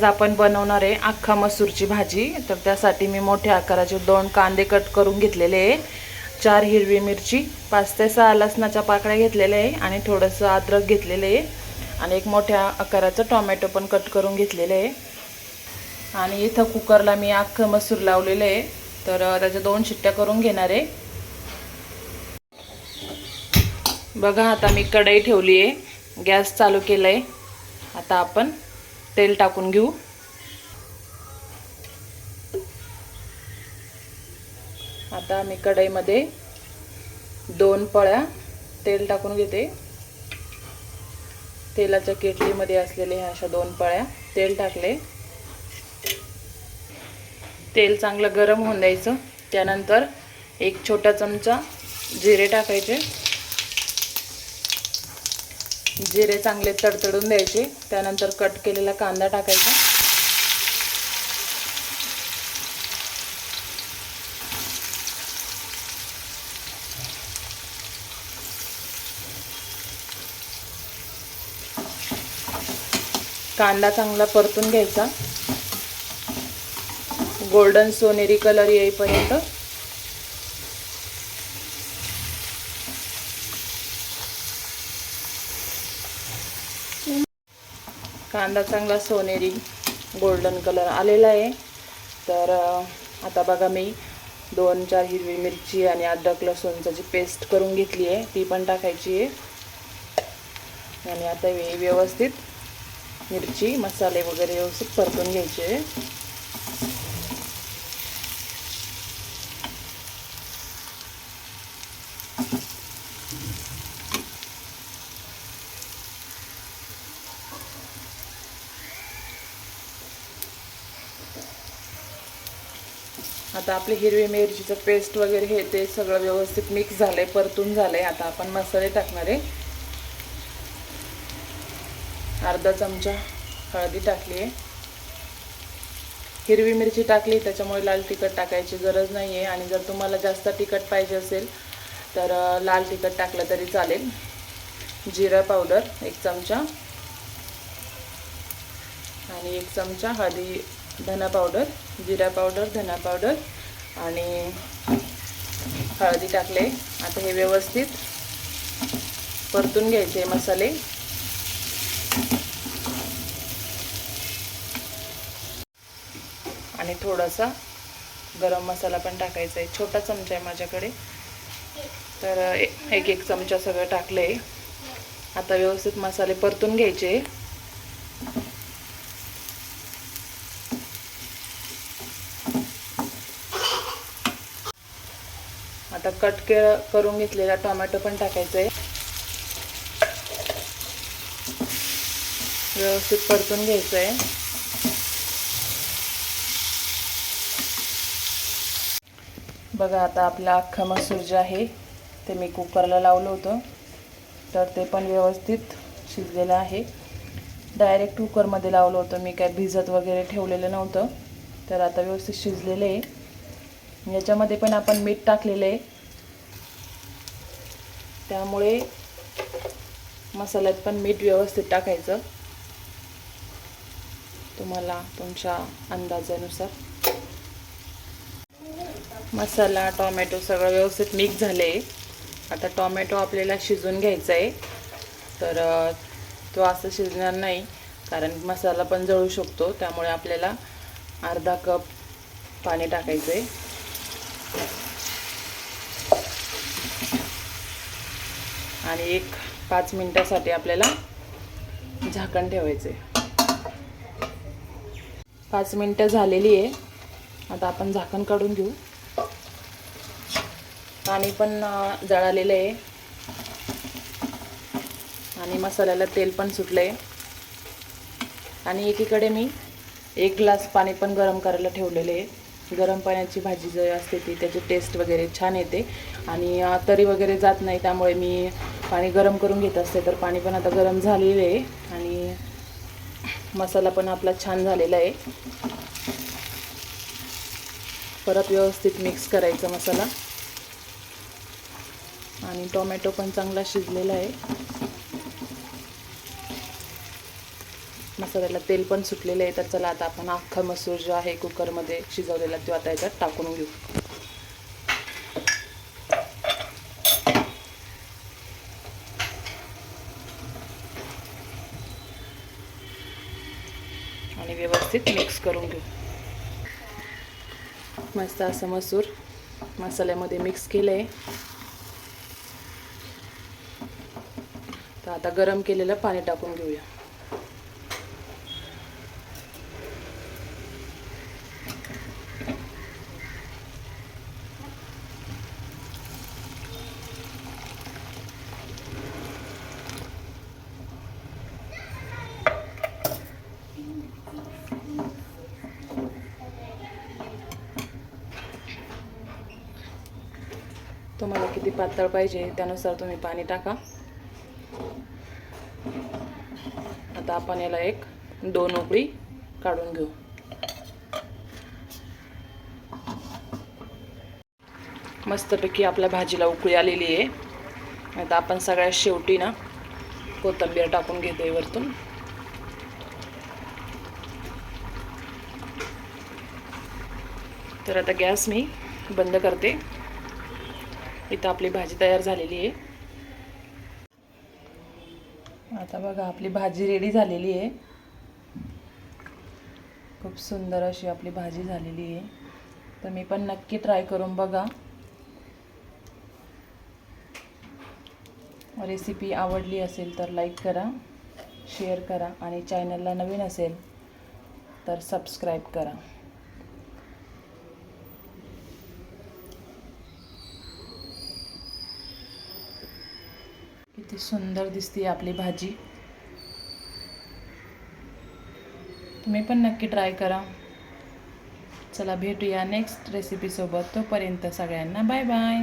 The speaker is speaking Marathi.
आज आपण बनवणार आहे अख्खा मसूरची भाजी. तर त्यासाठी मी मोठ्या आकाराचे दोन कांदे कट करून घेतलेले आहे. चार हिरवी मिरची पाच ते सहा लसणाच्या पाकळ्या घेतलेल्या आहे आणि थोडंसं अद्रक घेतलेलं आहे. आणि एक मोठ्या आकाराचं टोमॅटो पण कट करून घेतलेलं आहे. आणि इथं कुकरला मी अख्खं मसूर लावलेलं आहे. तर त्याच्या दोन शिट्ट्या करून घेणार आहे. बघा आता मी कढई ठेवली आहे. गॅस चालू केला आहे आता आपण तेल टाकून घेऊ. आता मी कढईमध्ये दोन पळ्या तेल टाकून घेते. तेलाच्या केटलीमध्ये असलेले ह्या अशा दोन पळ्या तेल टाकले. तेल चांगलं गरम होऊन द्यायचं. त्यानंतर एक छोटा चमचा जिरे टाकायचे. जिरे चांगले तडतडून द्यायचे. त्यानंतर कट केलेला कांदा टाकायचा. कांदा चांगला परतून घ्यायचा. गोल्डन सोनेरी कलर येईपर्यंत कांदा चांगला सोनेरी गोल्डन कलर आलेला आहे. तर आता बघा मी दोन चार हिरवी मिरची आणि अद्रक लसूणचं जी पेस्ट करून घेतली आहे ती पण टाकायची आहे. आणि आता हे व्यवस्थित मिरची मसाले वगैरे व्यवस्थित परतून घ्यायचे. आता आपली हिरवी मिरचीचं पेस्ट वगैरे हे ते सगळं व्यवस्थित मिक्स झालं आहे परतून झालं आहे आता आपण मसाले टाकणार. आहे अर्धा चमचा हळदी टाकली आहे. हिरवी मिरची टाकली त्याच्यामुळे लाल तिखट टाकायची गरज नाही आहे आणि जर तुम्हाला जास्त तिखट पाहिजे असेल तर लाल तिखट टाकलं तरी चालेल. जिरा पावडर एक चमचा. आणि एक चमचा हळदी धना पावडर जिरा पावडर धना पावडर आणि हळदी टाकले. आता हे व्यवस्थित परतून घ्यायचे मसाले. आणि थोडासा गरम मसाला पण टाकायचा आहे. छोटा चमचा आहे माझ्याकडे. तर एक एक चमचा सगळं टाकलं आहे आता व्यवस्थित मसाले परतून घ्यायचे. आता कट के करून घेतलेला टोमॅटो पण टाकायचा आहे व्यवस्थित परतून घ्यायचं आहे बघा आता आपला अख्खा मसूर जे आहे ते मी कुकरला लावलं होतं. तर ते पण व्यवस्थित शिजलेलं आहे. डायरेक्ट कुकरमध्ये लावलं होतं. मी काय भिजत वगैरे ठेवलेलं नव्हतं. तर आता व्यवस्थित शिजलेलं आहे. याच्यामध्ये पण आपण मीठ टाकलेलं आहे. त्यामुळे मसाल्यात पण मीठ व्यवस्थित टाकायचं. तुम्हाला तुमच्या अंदाजानुसार. मसाला टॉमॅटो सगळं व्यवस्थित मिक्स झाले आता टॉमॅटो आपल्याला शिजून घ्यायचा आहे तर तो असं शिजणार नाही. कारण मसाला पण जळू शकतो. त्यामुळे आपल्याला अर्धा कप पाणी टाकायचं आहे आणि एक पाच मिनटासाठी आपल्याला झाकण ठेवायचे पाच मिनटं झालेली आहे. आता आपण झाकण काढून घेऊ. पाणी पण जळालेलं आहे. आणि मसाल्याला तेल पण सुटलं आहे आणि एकीकडे मी एक ग्लास पाणी पण गरम करायला ठेवलेले आहे. गरम पाण्याची भाजी जी असते ती त्याची टेस्ट वगैरे छान येते. आणि तरी वगैरे जात नाही त्यामुळे मी पाणी गरम करून घेत असते. तर पाणी पण आता गरम झालेलं आहे. आणि मसाला पण आपला छान झालेला आहे. परत व्यवस्थित मिक्स करायचा मसाला. आणि टोमॅटो पण चांगला शिजलेला आहे. मसाल्याला तेल पण सुटलेलं आहे तर चला आता आपण अख्खा मसूर जो आहे कुकरमध्ये शिजवलेला तो आता याच्यात टाकून घेऊ. आणि व्यवस्थित मिक्स करून घेऊ. मस्त असं मसूर मसाल्यामध्ये मिक्स केलं आहे तर आता गरम केलेलं पाणी टाकून घेऊया. तुम्हाला किती पातळ पाहिजे त्यानुसार तुम्ही पाणी टाका. आता आपण याला एक दोन उकळी काढून घेऊ. मस्तपैकी आपल्या भाजीला उकळी आलेली आहे. आता आपण सगळ्यात शेवटी ना कोथिंबीर टाकून घेते वरतून. तर आता गॅस मी बंद करते. इथं आपली भाजी तयार झालेली आहे. आता बघा आपली भाजी रेडी झालेली आहे. खूप सुंदर अशी आपली भाजी झालेली आहे. तर मी पण नक्की ट्राय करून बघा. रेसिपी आवडली असेल तर लाईक करा शेअर करा आणि चॅनलला नवीन असेल तर सबस्क्राईब करा. किती सुंदर दिसते आपली भाजी. तुम्ही पण नक्की ट्राय करा. चला भेटूया नेक्स्ट रेसिपीसोबत तोपर्यंत सगळ्यांना बाय बाय